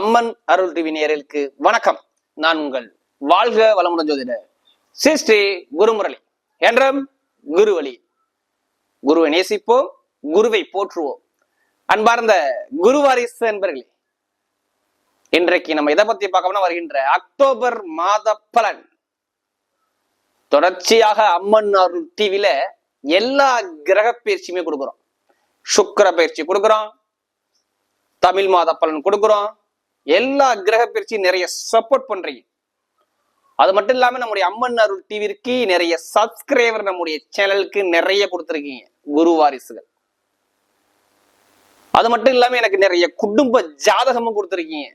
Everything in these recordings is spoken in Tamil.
அம்மன் அருள் டிவி நேரலுக்கு வணக்கம். நான் உங்கள் வாழ்க வளமுடன் ஜோதிடர் ஸ்ரீ ஸ்ரீ குருமுரளி. என்றும் குருவழி. குருவை நேசிப்போம் குருவை போற்றுவோம். அன்பார்ந்த குருவாரிசு என்பர்களே இன்றைக்கு நம்ம எதை பத்தி பார்க்கணும்னா வருகின்ற அக்டோபர் மாத பலன். தொடர்ச்சியாக அம்மன் அருள் டிவில எல்லா கிரக பயிற்சியுமே கொடுக்குறோம். சுக்கர பயிற்சி கொடுக்குறோம். தமிழ் மாத பலன் கொடுக்குறோம். எல்லா கிரக பயிற்சியும் நிறைய சப்போர்ட் பண்றீங்க. அது மட்டும் இல்லாம நம்முடைய அம்மன் அருள் டிவிக்கு நிறைய சப்ஸ்கிரைபர் நம்முடைய சேனலுக்கு நிறைய கொடுத்துருக்கீங்க. குரு வாரிசுகள். அது மட்டும் இல்லாம எனக்கு நிறைய குடும்ப ஜாதகமும் கொடுத்துருக்கீங்க.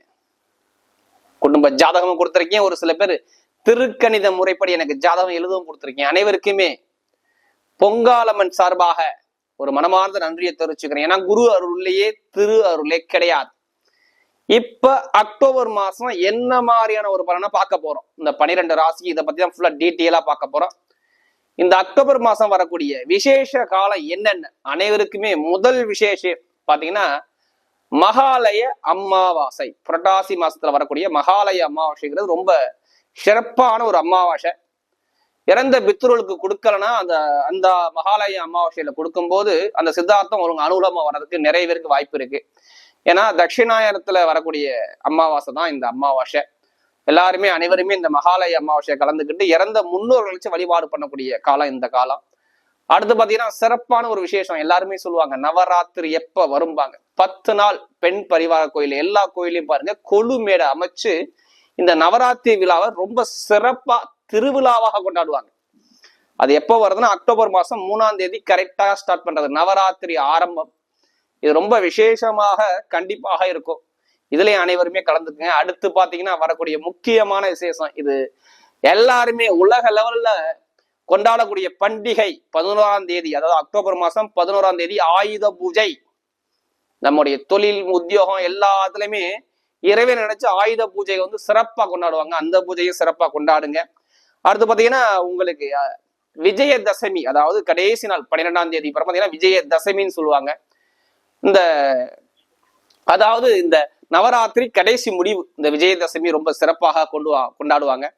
குடும்ப ஜாதகமும் கொடுத்துருக்கீங்க. ஒரு சில பேர் திருக்கணித முறைப்படி எனக்கு ஜாதகம் எழுதவும் கொடுத்துருக்கீங்க. அனைவருக்குமே பொங்காலம்மன் சார்பாக ஒரு மனமார்ந்த நன்றியை தெரிவிச்சுக்கிறேன். ஏன்னா குரு அருள்லேயே திரு அருளே கிடையாது. இப்ப அக்டோபர் மாசம் என்ன மாதிரியான ஒரு பலனை பார்க்க போறோம்? இந்த பனிரெண்டு ராசி இதை பத்தி தான் ஃபுல்லா டீட்டெயிலா பார்க்க போறோம். இந்த அக்டோபர் மாசம் வரக்கூடிய விசேஷ காலம் என்னென்ன? அனைவருக்குமே முதல் விசேஷம் பாத்தீங்கன்னா மகாலய அமாவாசை புரட்டாசி மாசத்துல வரக்கூடிய மகாலய அமாவாசைங்கிறது ரொம்ப சிறப்பான ஒரு அமாவாசை இறந்த பித்ருளுக்கு கொடுக்கலன்னா அந்த அந்த மகாலய அமாவாசையில கொடுக்கும்போது அந்த சித்தார்த்தம் ஒரு அனுகூலமா வர்றதுக்கு நிறைய பேருக்கு வாய்ப்பு இருக்கு. ஏன்னா தட்சிணாயனத்துல வரக்கூடிய அமாவாசை தான் இந்த அமாவாசை எல்லாருமே அனைவருமே இந்த மகாலய அமாவாசையை கலந்துக்கிட்டு இறந்த முன்னோர்கள் வச்சு வழிபாடு பண்ணக்கூடிய காலம் இந்த காலம். அடுத்து பாத்தீங்கன்னா சிறப்பான ஒரு விசேஷம் எல்லாருமே சொல்லுவாங்க. நவராத்திரி எப்ப வரும்பாங்க. பத்து நாள் பெண் பரிவார கோயில். எல்லா கோயிலையும் பாருங்க. கொழு மேடை அமைச்சு இந்த நவராத்திரி விழாவை ரொம்ப சிறப்பா திருவிழாவாக கொண்டாடுவாங்க. அது எப்போ வருதுன்னா அக்டோபர் மாசம் மூணாம் தேதி கரெக்டா ஸ்டார்ட் பண்றது. நவராத்திரி ஆரம்பம். இது ரொம்ப விசேஷமாக கண்டிப்பாக இருக்கும். இதுலயும் அனைவருமே கலந்துக்குங்க. அடுத்து பாத்தீங்கன்னா வரக்கூடிய முக்கியமான விசேஷம் இது. எல்லாருமே உலக லெவல்ல கொண்டாடக்கூடிய பண்டிகை பதினோராம் தேதி அதாவது அக்டோபர் மாசம் பதினோராம் தேதி ஆயுத பூஜை. நம்முடைய தொழில் உத்தியோகம் எல்லாத்துலயுமே இறைவன் நினைச்சு ஆயுத பூஜையை வந்து சிறப்பா கொண்டாடுவாங்க. அந்த பூஜையும் சிறப்பா கொண்டாடுங்க. அடுத்து பாத்தீங்கன்னா உங்களுக்கு விஜயதசமி அதாவது கடைசி நாள் பன்னிரெண்டாம் தேதி அப்புறம் பாத்தீங்கன்னா விஜயதசமின்னு சொல்லுவாங்க. இந்த அதாவது இந்த நவராத்திரி கடைசி முடிவு இந்த விஜயதசமி ரொம்ப சிறப்பாக கொண்டு வா- கொண்டாடுவாங்க.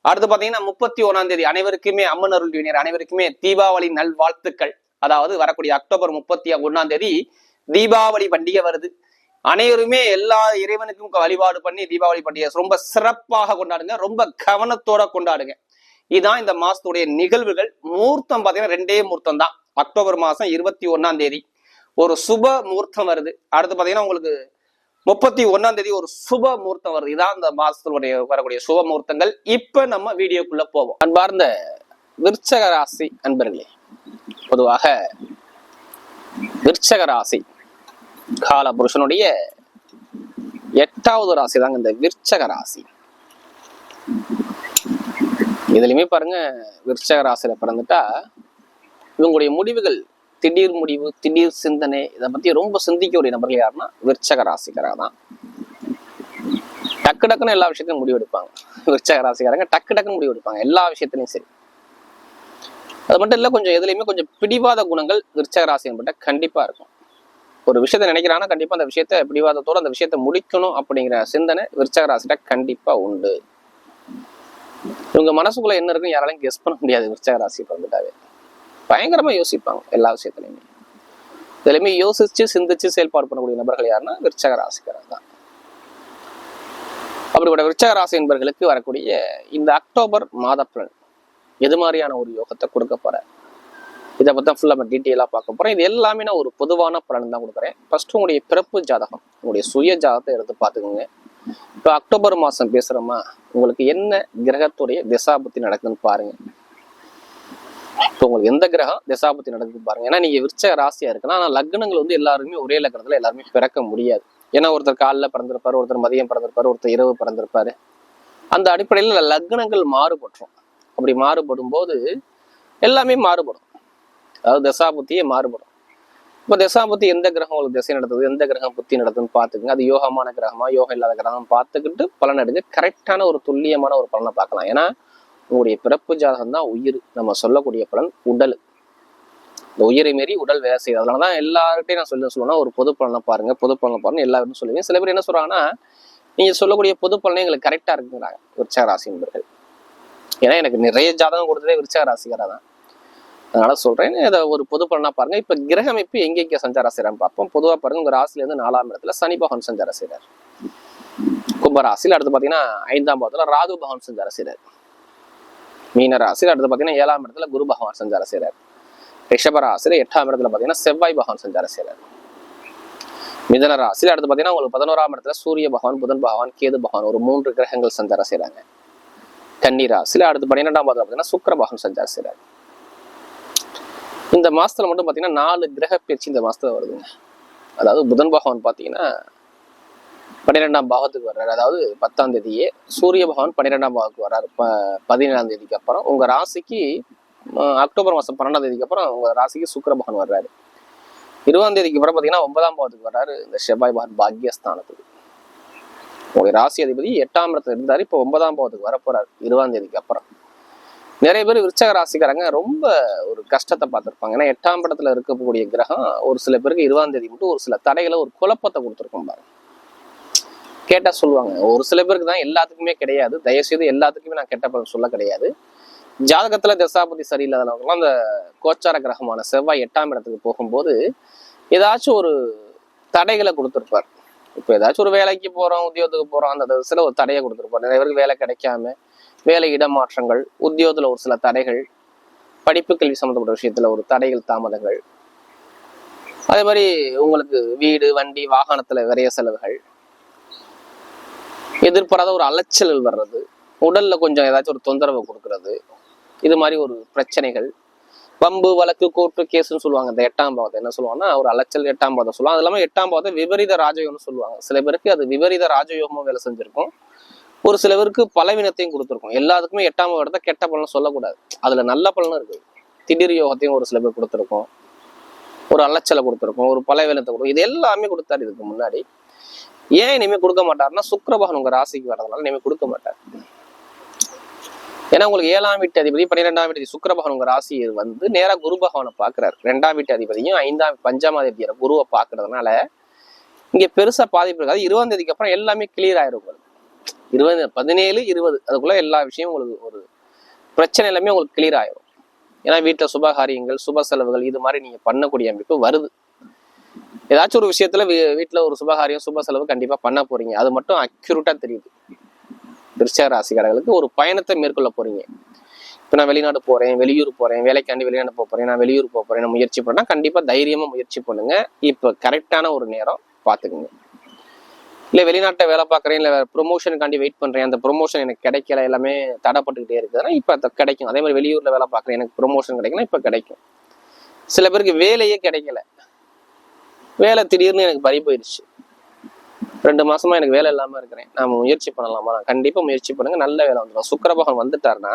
அடுத்து பார்த்தீங்கன்னா முப்பத்தி ஒண்ணாம் தேதி அனைவருக்குமே அம்மன் அருள் வினர் அனைவருக்குமே தீபாவளி நல் வாழ்த்துக்கள் அதாவது வரக்கூடிய அக்டோபர் முப்பத்தி ஒன்றாம் தேதி தீபாவளி பண்டிகை வருது. அனைவருமே எல்லா இறைவனுக்கும் வழிபாடு பண்ணி தீபாவளி பண்டிகை ரொம்ப சிறப்பாக கொண்டாடுங்க ரொம்ப கவனத்தோட கொண்டாடுங்க. இதுதான் இந்த மாசத்துடைய நிகழ்வுகள். முகூர்த்தம் பார்த்தீங்கன்னா ரெண்டே முகூர்த்தம் தான். அக்டோபர் மாசம் இருபத்தி ஒன்னாம் தேதி. ஒரு சுப முகூர்த்தம் வருது. அடுத்து பாத்தீங்கன்னா உங்களுக்கு முப்பத்தி ஒண்ணாம் தேதி ஒரு சுப முகூர்த்தம் வருது. இதான் அந்த மாசத்துடைய வரக்கூடிய சுப முகூர்த்தங்கள் இப்ப நம்ம வீடியோக்குள்ள போவோம். அன்பார்ந்த விருச்சக ராசி அன்பர்களே பொதுவாக விருச்சக ராசி கால புருஷனுடைய எட்டாவது ராசி தாங்க இந்த விருச்சக ராசி. இதுலயுமே பாருங்க விருச்சக ராசியில பிறந்துட்டா இவங்களுடைய முடிவுகள் திடீர் முடிவு திடீர் சிந்தனை இதை பத்தி ரொம்ப சிந்திக்கக்கூடிய நபர்கள் யாருன்னா விற்சக ராசிக்காரங்க தான் டக்கு டக்குன்னு எல்லா விஷயத்தையும் முடிவு எடுப்பாங்க விற்சக ராசிக்காரங்க டக்கு டக்குன்னு முடிவு எடுப்பாங்க எல்லா விஷயத்திலையும் சரி. அது மட்டும் இல்ல கொஞ்சம் எதுலையுமே கொஞ்சம் பிடிவாத குணங்கள் விருச்சக ராசி என்பட்ட கண்டிப்பா இருக்கும். ஒரு விஷயத்த நினைக்கிறான்னா கண்டிப்பா அந்த விஷயத்த பிடிவாதத்தோட அந்த விஷயத்த முடிக்கணும் அப்படிங்கிற சிந்தனை விருச்சக ராசிட்ட கண்டிப்பா உண்டு. இவங்க மனசுக்குள்ள என்ன இருக்கும் யாராலையும் கெஸ் பண்ண முடியாது விருச்சக ராசி பிறந்துட்டாவே. பயங்கரமா யோசிப்பாங்க எல்லா விஷயத்துலையுமே. இதுலையுமே யோசிச்சு சிந்திச்சு செயல்பாடு பண்ணக்கூடிய நபர்கள் யாருன்னா விருச்சக ராசிக்காரர் தான். அப்படிப்பட்ட விருச்சக ராசி என்பர்களுக்கு வரக்கூடிய இந்த அக்டோபர் மாத எது மாதிரியான ஒரு யோகத்தை கொடுக்க போற? இதை பத்தி தான் ஃபுல்லாக நம்ம டீட்டெயிலாக பார்க்க போறேன் இது எல்லாமே நான் ஒரு பொதுவான பலன் தான் கொடுக்குறேன். ஃபர்ஸ்ட் உங்களுடைய பிறப்பு ஜாதகம் உங்களுடைய சுய ஜாதகத்தை எடுத்து பார்த்துக்கோங்க. இப்போ அக்டோபர் மாதம் பேசுகிறோமா உங்களுக்கு என்ன கிரகத்துடைய திசாபுத்தி நடக்குதுன்னு பாருங்க. இப்போ உங்களுக்கு எந்த கிரகம் திசாபுத்தி நடக்குது பாருங்க. ஏன்னா நீங்க விருச்ச ராசியா இருக்குன்னா ஆனா லக்னங்கள் வந்து எல்லாருமே ஒரே லக்னத்துல எல்லாருமே பிறக்க முடியாது. ஏன்னா ஒருத்தர் காலைல பிறந்திருப்பாரு ஒருத்தர் மதியம் பிறந்திருப்பாரு ஒருத்தர் இரவு பிறந்திருப்பாரு. அந்த அடிப்படையில் லக்னங்கள் மாறுபட்டுரும். அப்படி மாறுபடும் போது எல்லாமே மாறுபடும். அதாவது தசாபுத்தியே மாறுபடும். இப்போ தசாபுத்தி எந்த கிரகம் உங்களுக்கு திசை நடத்துது எந்த கிரகம் புத்தி நடத்துதுன்னு பார்த்துக்குங்க. அது யோகமான கிரகமா யோகம் இல்லாத கிரகம் பார்த்துக்கிட்டு பலன் எடுங்க கரெக்டான ஒரு துல்லியமான ஒரு பலனை பார்க்கலாம். ஏன்னா உங்களுடைய பிறப்பு ஜாதகம் தான் உயிர். நம்ம சொல்லக்கூடிய பலன் உடல். இந்த உயிரை மீறி உடல் வேலை செய்யுது. அதனால தான் எல்லார்கிட்டையும் நான் சொல்லி சொல்லுவேன்னா ஒரு பொது பலனை பாருங்க. பொது பலனை பாருங்க. எல்லாரும் சொல்லுவேன் சில பேர் என்ன சொல்றாங்கன்னா நீங்க சொல்லக்கூடிய பொது பலனை எங்களுக்கு கரெக்டா இருக்குங்கிறாங்க. விருச்சக ராசி நண்பர்கள் ஏன்னா எனக்கு நிறைய ஜாதகம் கொடுத்ததே விருச்சக ராசிக்காரா தான் அதனால சொல்றேன். இதை ஒரு பொது பலனா பாருங்க. இப்ப கிரக அமைப்பு எங்க எங்க சஞ்சாரம் செய்யறான்னு பார்ப்போம். பொதுவா பாருங்க உங்க ராசில இருந்து நாலாம் இடத்துல சனி பகவான் சஞ்சாரம் செய்யறாரு கும்ப அடுத்து பாத்தீங்கன்னா ஐந்தாம் பாவத்துல ராகு பகவான் சஞ்சாரம் செய்யறாரு மீனராசியில் அடுத்து பாத்தீங்கன்னா ஏழாம் இடத்துல குரு பகவான் சஞ்சாரம் செய்கிறார் ரிஷபராசியில் எட்டாம் இடத்துல பாத்தீங்கன்னா செவ்வாய் பகவான் சஞ்சாரம் செய்கிறார் மிதன ராசியில் அடுத்து பாத்தீங்கன்னா உங்களுக்கு பதினோராம் இடத்துல சூரிய பகவான் புதன் பகவான் கேது பகவான் ஒரு மூன்று கிரகங்கள் சஞ்சாரம் செய்யறாங்க கன்னி ராசியில் அடுத்து பன்னிரெண்டாம் இடத்துல பார்த்தீங்கன்னா சுக்கர பகவான் சஞ்சாரம் செய்யறாரு இந்த மாசத்துல மட்டும் பாத்தீங்கன்னா நாலு கிரக பயிற்சி இந்த மாசத்துல வருதுங்க. அதாவது புதன் பகவான் பாத்தீங்கன்னா பன்னிரெண்டாம் பாவத்துக்கு வர்றாரு. அதாவது பத்தாம் தேதியே சூரிய பகவான் பன்னிரெண்டாம் பாவத்துக்கு வர்றாரு. ப பதினேழாம் தேதிக்கு அப்புறம் உங்க ராசிக்கு அஹ், அக்டோபர் மாசம் பன்னெண்டாம் தேதிக்கு அப்புறம் உங்க ராசிக்கு சுக்கர பகவான் வர்றாரு. இருபதாம் தேதிக்கு அப்புறம் பாத்தீங்கன்னா ஒன்பதாம் பாவத்துக்கு வர்றாரு இந்த செவ்வாய் பகவான் பாக்கியஸ்தானத்துக்கு உங்க ராசி அதிபதி எட்டாம் இடத்துல இருந்தாரு. இப்போ ஒன்பதாம் பாவத்துக்கு வரப்போறாரு இருபதாம் தேதிக்கு அப்புறம். நிறைய பேர் விருச்சக ராசிக்காரங்க ரொம்ப ஒரு கஷ்டத்தை பார்த்திருப்பாங்க. ஏன்னா எட்டாம் இடத்துல இருக்கக்கூடிய கிரகம் ஒரு சில பேருக்கு இருபதாம் தேதி மட்டும் ஒரு சில தடைகளை ஒரு குழப்பத்தை கொடுத்துருக்கும் பாருங்க. கேட்டா சொல்லுவாங்க. ஒரு சில பேருக்கு தான் எல்லாத்துக்குமே கிடையாது. தயவுசெய்து எல்லாத்துக்குமே நான் கெட்ட பலன் சொல்ல கிடையாது. ஜாதகத்துல தசாபதி சரியில்லாதவங்களாம் அந்த கோச்சார கிரகமான செவ்வாய் எட்டாம் இடத்துக்கு போகும்போது ஏதாச்சும் ஒரு தடைகளை கொடுத்துருப்பார். இப்போ ஏதாச்சும் ஒரு வேலைக்கு போகிறோம் உத்தியோகத்துக்கு போகிறோம் அந்த சில ஒரு தடையை கொடுத்துருப்பார். நிறைய பேருக்கு வேலை கிடைக்காம வேலை இடமாற்றங்கள் உத்தியோகத்தில் ஒரு சில தடைகள் படிப்பு கல்வி சம்மந்தப்பட்ட விஷயத்தில் ஒரு தடைகள் தாமதங்கள். அதே மாதிரி உங்களுக்கு வீடு வண்டி வாகனத்தில் விரைய செலவுகள் எதிர்பாராத ஒரு அலைச்சல் வர்றது. உடல்ல கொஞ்சம் ஏதாச்சும் ஒரு தொந்தரவு கொடுக்கறது. இது மாதிரி ஒரு பிரச்சனைகள். பம்பு வழக்கு கோர்ட்டு கேஸ்ன்னு சொல்லுவாங்க. இந்த எட்டாம் பாவத்தை என்ன சொல்லுவாங்கன்னா ஒரு அலைச்சல் எட்டாம் பாவத்தை சொல்லுவாங்க. அது இல்லாமல் எட்டாம் பாவத்தை விபரீத ராஜயோகம்னு சொல்லுவாங்க. சில பேருக்கு அது விபரீத ராஜயோகமும் வேலை செஞ்சிருக்கும். ஒரு சில பேருக்கு பலவீனத்தையும் கொடுத்துருக்கும். எல்லாத்துக்குமே எட்டாம் இடத்த கெட்ட பலன் சொல்லக்கூடாது. அதுல நல்ல பலனும் இருக்கு. திடீர் யோகத்தையும் ஒரு சில பேர் கொடுத்துருக்கோம். ஒரு அலைச்சலை கொடுத்துருக்கோம். ஒரு பலவீனத்தை கொடுக்கும். இது எல்லாமே கொடுத்தாரு இதுக்கு முன்னாடி. ஏன் இனிமே கொடுக்க மாட்டாருன்னா சுக்கரபகன் உங்க ராசிக்கு வர்றதுனால இனிமே கொடுக்க மாட்டார். ஏன்னா உங்களுக்கு ஏழாம் வீட்டு அதிபதி பன்னிரெண்டாம் வீட்டு சுக்கரபகன் உங்க ராசி வந்து நேரா குரு பகவானை பாக்குறாரு ரெண்டாம் வீட்டு அதிபதியும் ஐந்தாம் பஞ்சாம் அதிபதியான குருவை பாக்குறதுனால இங்க பெருசா பாதிப்பு இருக்காது. இருபதாம் தேதிக்கு அப்புறம் எல்லாமே கிளியர் ஆயிரும் உங்களுக்கு. இருபது பதினேழு இருபது அதுக்குள்ள எல்லா விஷயமும் உங்களுக்கு ஒரு பிரச்சனை எல்லாமே உங்களுக்கு கிளியர் ஆயிரும். ஏன்னா வீட்டுல சுபகாரியங்கள் சுப செலவுகள் இது மாதிரி நீங்க பண்ணக்கூடிய அமைப்பு வருது. ஏதாச்சும் ஒரு விஷயத்துல வீ- வீட்டுல ஒரு சுபகாரியம் சுப செலவு கண்டிப்பா பண்ண போறீங்க. அது மட்டும் அக்யூரேட்டா தெரியுது. திருச்சியா ராசிக்காரர்களுக்கு ஒரு பயணத்தை மேற்கொள்ள போறீங்க. இப்போ நான் வெளிநாடு போறேன் வெளியூர் போறேன் வேலைக்காண்டி வெளிநாடு போறேன் நான் வெளியூர் போறேன் நான் முயற்சி பண்ணா கண்டிப்பா தைரியமா முயற்சி பண்ணுங்க. இப்போ கரெக்டான ஒரு நேரம் பார்த்துக்குங்க இல்ல வெளிநாட்டை வேலை பார்க்குறேன் இல்லை ப்ரொமோஷனுக்காண்டி வெயிட் பண்றேன் அந்த ப்ரொமோஷன் எனக்கு கிடைக்கல எல்லாமே தடைப்பட்டுக்கிட்டே இருக்குதுன்னா இப்போ அது கிடைக்கும். அதே மாதிரி வெளியூர்ல வேலை பார்க்குறேன் எனக்கு ப்ரொமோஷன் கிடைக்கல இப்போ கிடைக்கும். சில பேருக்கு வேலையே கிடைக்கல. வேலை திடீர்னு எனக்கு பறி போயிடுச்சு. ரெண்டு மாசமா எனக்கு வேலை இல்லாம இருக்கிறேன். நாம முயற்சி பண்ணலாமா? கண்டிப்பா முயற்சி பண்ணுங்க. நல்ல வேலை வந்துடும் சுக்கரபகன் வந்துட்டாருன்னா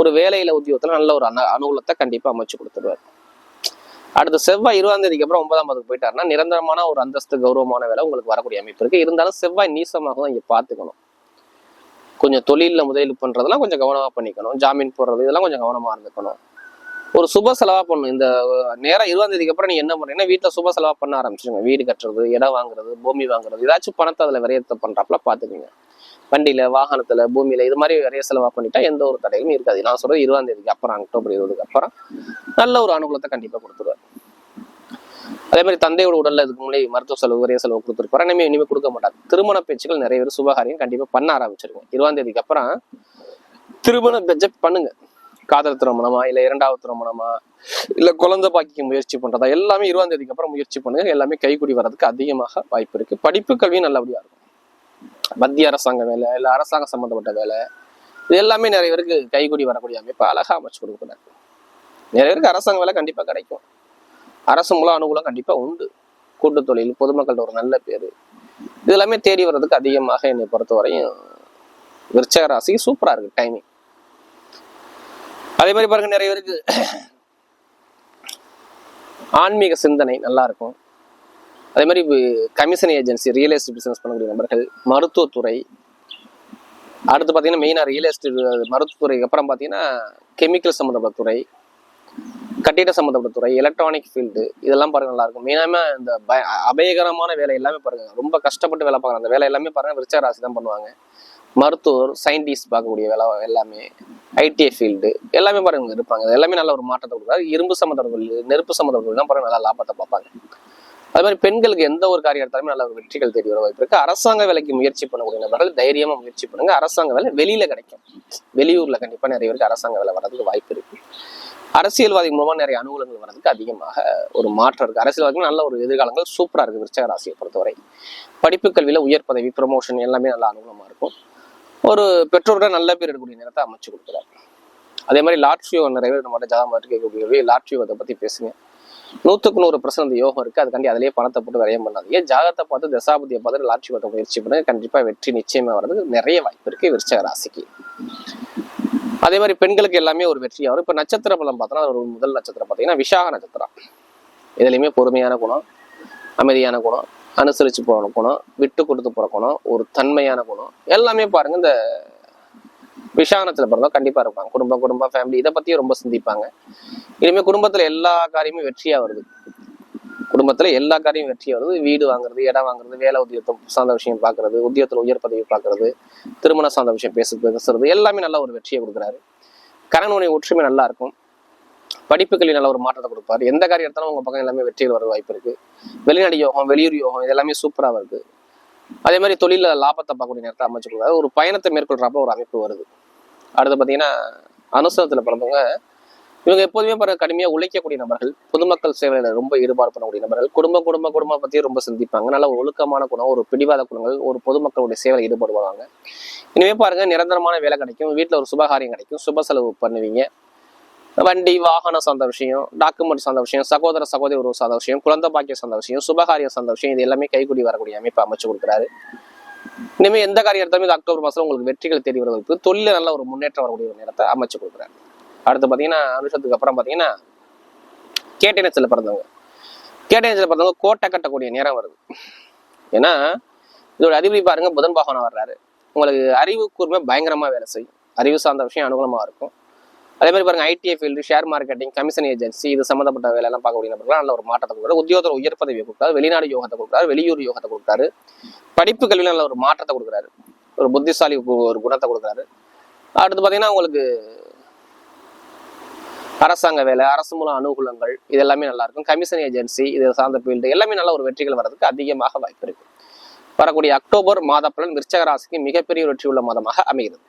ஒரு வேலையில உத்தியோகத்துல நல்ல ஒரு அனு அனுகூலத்தை கண்டிப்பா அமைச்சு கொடுத்துருவாரு. அடுத்த செவ்வாய் இருபதாம் தேதிக்கு அப்புறம் ஒன்பதாம் பாதுக்கு போயிட்டாருன்னா நிரந்தரமான ஒரு அந்தஸ்து கௌரவமான வேலை உங்களுக்கு வரக்கூடிய அமைப்பு இருக்கு. இருந்தாலும் செவ்வாய் நீசமாக தான் இங்க பாத்துக்கணும் கொஞ்சம் தொழிலில் முதலீடு பண்றதெல்லாம் கொஞ்சம் கவனமா பண்ணிக்கணும். ஜாமீன் போடுறது இதெல்லாம் கொஞ்சம் கவனமா இருந்துக்கணும். ஒரு சுப செலவா பண்ணும் இந்த நேரம் இருபதாம் தேதிக்கு அப்புறம் நீ என்ன பண்ணுறீங்கன்னா வீட்டுல சுப செலவா பண்ண ஆரம்பிச்சிருங்க. வீடு கட்டுறது இடம் வாங்குறது பூமி வாங்குறது ஏதாச்சும் பணத்தை அதுல விரயத்தை பண்றாப்புல பாத்துக்கோங்க. வண்டியில வாகனத்துல பூமியில இது மாதிரி விரைய செலவா பண்ணிட்டா எந்த ஒரு தடையும் இருக்காது. நான் சொல்றது இருபதாம் தேதிக்கு அப்புறம் அக்டோபர் இருபதுக்கு அப்புறம் நல்ல ஒரு அனுகூலத்தை கண்டிப்பா கொடுத்துருவார் அதே மாதிரி தந்தையோட உடல்ல இதுக்கு முன்னாடி மருத்துவ செலவு விரைய செலவு கொடுத்துருப்பாரு. இனிமே இனிமே கொடுக்க மாட்டார். திருமண பேச்சுக்கள் நிறைய பேர் சுபகாரியம் கண்டிப்பா பண்ண ஆரம்பிச்சிருங்க. இருபதாம் தேதிக்கு அப்புறம் திருமண பேச்சை பண்ணுங்க. காதல் திருமணமா இல்ல இரண்டாவது திருமணமா? இல்ல குழந்தை பாக்கிக்க முயற்சி பண்றதா? எல்லாமே இருபதாம் தேதிக்கு அப்புறம் முயற்சி பண்ணுங்க எல்லாமே கைக்குடி வர்றதுக்கு அதிகமாக வாய்ப்பு இருக்கு. படிப்பு கல்வியும் நல்லபடியா இருக்கும். மத்திய அரசாங்க வேலை இல்ல அரசாங்கம் சம்பந்தப்பட்ட வேலை இது எல்லாமே நிறைய பேருக்கு கைக்குடி வரக்கூடிய அமைப்பு அழகா அமைச்சு கொடுக்குறாங்க. நிறைய பேருக்கு அரசாங்க வேலை கண்டிப்பா கிடைக்கும். அரசு மூலம் அனுகூலம் கண்டிப்பா உண்டு. கூட்டு தொழில் பொதுமக்கள்கிட்ட ஒரு நல்ல பேரு. இது எல்லாமே தேடி வர்றதுக்கு அதிகமாக என்னை பொறுத்தவரையும் விருச்சக ராசிக்கு சூப்பரா இருக்கு டைமிங் அதே மாதிரி பாருங்க நிறைய பேருக்கு ஆன்மீக சிந்தனை நல்லா இருக்கும் அதே மாதிரி commission agency real estate business பண்ணக்கூடிய நபர்கள் மருத்துவத்துறை அடுத்து பார்த்தீங்கன்னா மெயினாக ரியல் எஸ்டேட் மருத்துவத்துறைக்கு அப்புறம் பார்த்தீங்கன்னா கெமிக்கல் சம்மந்தப்பட்ட துறை கட்டிட சம்மந்தப்பட்ட துறை எலக்ட்ரானிக் ஃபீல்டு இதெல்லாம் பாருங்க நல்லா இருக்கும் மெயினாக இந்த பய அபயகரமான வேலை எல்லாமே பாருங்க. ரொம்ப கஷ்டப்பட்டு வேலை பார்க்குறாங்க அந்த வேலை எல்லாமே பாருங்க விருச்சக ராசி தான் பண்ணுவாங்க. மருத்துவர் சயின்டிஸ்ட் பார்க்கக்கூடிய வேலை எல்லாமே. ஐடிஐ ஃபீல்டு எல்லாமே பாருங்க இருப்பாங்க. எல்லாமே நல்ல ஒரு மாற்றத்தை கொடுக்காது. இரும்பு சம்மந்தப்பட்ட நெருப்பு சம்மந்தப்பட்ட தான் பாருங்க நல்லா லாபத்தை பார்ப்பாங்க. அது மாதிரி பெண்களுக்கு எந்த ஒரு காரியம் எடுத்தாலுமே நல்ல ஒரு வெற்றிகள் தேடி வர வாய்ப்பு இருக்கு. அரசாங்க வேலைக்கு முயற்சி பண்ணக்கூடிய நபர்கள் தைரியமா முயற்சி பண்ணுங்க. அரசாங்க வேலை வெளியில கிடைக்கும். வெளியூர்ல கண்டிப்பா நிறைய பேருக்கு அரசாங்க வேலை வர்றதுக்கு வாய்ப்பு இருக்கு. அரசியல்வாதி மூலமா நிறைய அனுகூலங்கள் வர்றதுக்கு அதிகமாக ஒரு மாற்றம் இருக்கு. அரசியல்வாதிகள் நல்ல ஒரு எதிர்காலங்கள் சூப்பரா இருக்கு. விருச்சக ராசியை பொறுத்தவரை. படிப்பு கல்வியில உயர் பதவி ப்ரமோஷன் எல்லாமே நல்ல அனுகூலமா இருக்கும். ஒரு பெற்றோர்கிட்ட நல்ல பேர் எடுக்கக்கூடிய நேரத்தை அமைச்சு கொடுக்குறாரு. அதே மாதிரி லாட்ஃபியோ நிறைய பேர் நம்ம ஜாதகம் கேட்கக்கூடிய லாட்ஜீவத்தை பற்றி பேசுங்க. நூற்றுக்கு நூறு பர்சன்ட் யோகம் இருக்குது அதுக்காண்டி அதிலேயே பணத்தை போட்டு விரயம் பண்ணாதீங்க. ஜாதகத்தை பார்த்து தசாபதியை பார்த்து லாட்சி ஓட்ட முயற்சி பண்ணுங்க. கண்டிப்பாக வெற்றி நிச்சயமா வர்றதுக்கு நிறைய வாய்ப்பு இருக்குது விருச்சக ராசிக்கு. அதே மாதிரி பெண்களுக்கு எல்லாமே ஒரு வெற்றியாக வரும் இப்போ நட்சத்திர பலம் பார்த்தோம்னா ஒரு முதல் நட்சத்திரம் பார்த்தீங்கன்னா விஷாக நட்சத்திரம். இதுலயுமே பொறுமையான குணம் அமைதியான குணம் அனுசரித்து போன குணம் விட்டு கொடுத்து போகிற குணம் ஒரு தன்மையான குணம். எல்லாமே பாருங்கள் இந்த விஷானத்தில் பிறந்தோம் கண்டிப்பாக இருப்பாங்க. குடும்பம் குடும்பம் ஃபேமிலி இதை பற்றியும் ரொம்ப சிந்திப்பாங்க. இனிமேல் குடும்பத்தில் எல்லா காரியமும் வெற்றியாக வருது. குடும்பத்தில் எல்லா காரியமும் வெற்றியாக வருது. வீடு வாங்குறது இடம் வாங்குறது வேலை உத்தியோகம் சார்ந்த விஷயம் பார்க்கறது உத்தியோகத்துல உயர் பதவி பார்க்கறது திருமணம் சார்ந்த விஷயம் பேச பேசுறது எல்லாமே நல்ல ஒரு வெற்றியை கொடுக்குறாரு. கணவனுடைய ஒற்றுமை நல்லா இருக்கும். படிப்புகளில் நல்ல ஒரு மாற்றத்தை கொடுப்பாரு. எந்த காரியம் எடுத்தாலும் உங்க பக்கம் எல்லாமே வெற்றிகள் வர வாய்ப்பு இருக்கு. வெளிநாடு யோகம் வெளியூர் யோகம் இது எல்லாமே சூப்பரா வருது அதே மாதிரி தொழில லாபத்தை பார்க்கக்கூடிய நேரத்தை அமைச்சு ஒரு பயணத்தை மேற்கொள்றப்ப ஒரு அமைப்பு வருது. அடுத்து பாத்தீங்கன்னா அனுசரத்துல பிறந்தவங்க இவங்க எப்போதுமே பாருங்க கடுமையாக உழைக்கக்கூடிய நபர்கள் பொதுமக்கள் சேவையில் ரொம்ப ஈடுபாடு பண்ணக்கூடிய நபர்கள் குடும்பம் குடும்ப குடும்பம் பற்றி ரொம்ப சிந்திப்பாங்க. நல்ல ஒரு ஒழுக்கமான குணம் ஒரு பிடிவாத குணங்கள் ஒரு பொதுமக்களுடைய சேவையில் ஈடுபடுவாங்க. இனிமே பாருங்க நிரந்தரமான வேலை கிடைக்கும். வீட்டில் ஒரு சுபகாரியம் கிடைக்கும். சுப செலவு பண்ணுவீங்க. வண்டி வாகனம் சார்ந்த விஷயம் டாக்குமெண்ட் சார்ந்த விஷயம் சகோதர சகோதரி உறவு சார்ந்த விஷயம் குழந்தை பாக்கியம் சார்ந்த விஷயம் சுபகாரியம் சார்ந்த விஷயம் இது எல்லாமே கைகூடி வரக்கூடிய அமைப்பு அமைச்சு கொடுக்குறாரு. இனிமேல் எந்த காரியம் எடுத்தாலும் இந்த அக்டோபர் மாதம் உங்களுக்கு வெற்றிகள் தேடி வருவதற்கு தொழில நல்ல ஒரு முன்னேற்றம் வரக்கூடிய ஒரு நேரத்தை அமைச்சு கொடுக்குறாரு. அடுத்து பார்த்தீங்கன்னா அனுஷத்துக்கு அப்புறம் பார்த்தீங்கன்னா கேட்டினத்தில் பிறந்தவங்க. கேட்டினத்தில் பிறந்தவங்க கோட்டை கட்டக்கூடிய நேரம் வருது. ஏன்னா இதோட அதிபதி பாருங்க புதன் பாகனம் வர்றாரு. உங்களுக்கு அறிவு கூர்மை பயங்கரமாக வேலை செய்யும். அறிவு சார்ந்த விஷயம் அனுகூலமாக இருக்கும். அதே மாதிரி பாருங்க ITI field share marketing commission agency இது சம்மந்தப்பட்ட வேலையெல்லாம் பார்க்கக்கூடிய நபர்கள் நல்ல ஒரு மாற்றத்தை கொடுக்குறாரு. உத்தியோகத்தில் உயர் பதவியை கொடுக்குறாரு வெளிநாடு யோகத்தை கொடுக்குறாரு வெளியூர் யோகத்தை கொடுக்குறாரு. படிப்பு கல்வியில் நல்ல ஒரு மாற்றத்தை கொடுக்குறாரு. ஒரு புத்திசாலி ஒரு குணத்தை கொடுக்குறாரு. அடுத்து பார்த்தீங்கன்னா உங்களுக்கு அரசாங்க வேலை அரசு மூலம் அனுகூலங்கள் இது எல்லாமே நல்லா இருக்கும். கமிஷன் ஏஜென்சி இது சார்ந்த ஃபீல்டு எல்லாமே நல்ல ஒரு வெற்றிகள் வர்றதுக்கு அதிகமாக வாய்ப்பு இருக்கு. வரக்கூடிய அக்டோபர் மாத பலன் விருச்சக ராசிக்கு மிகப்பெரிய வெற்றி உள்ள மாதமாக அமைகிறது.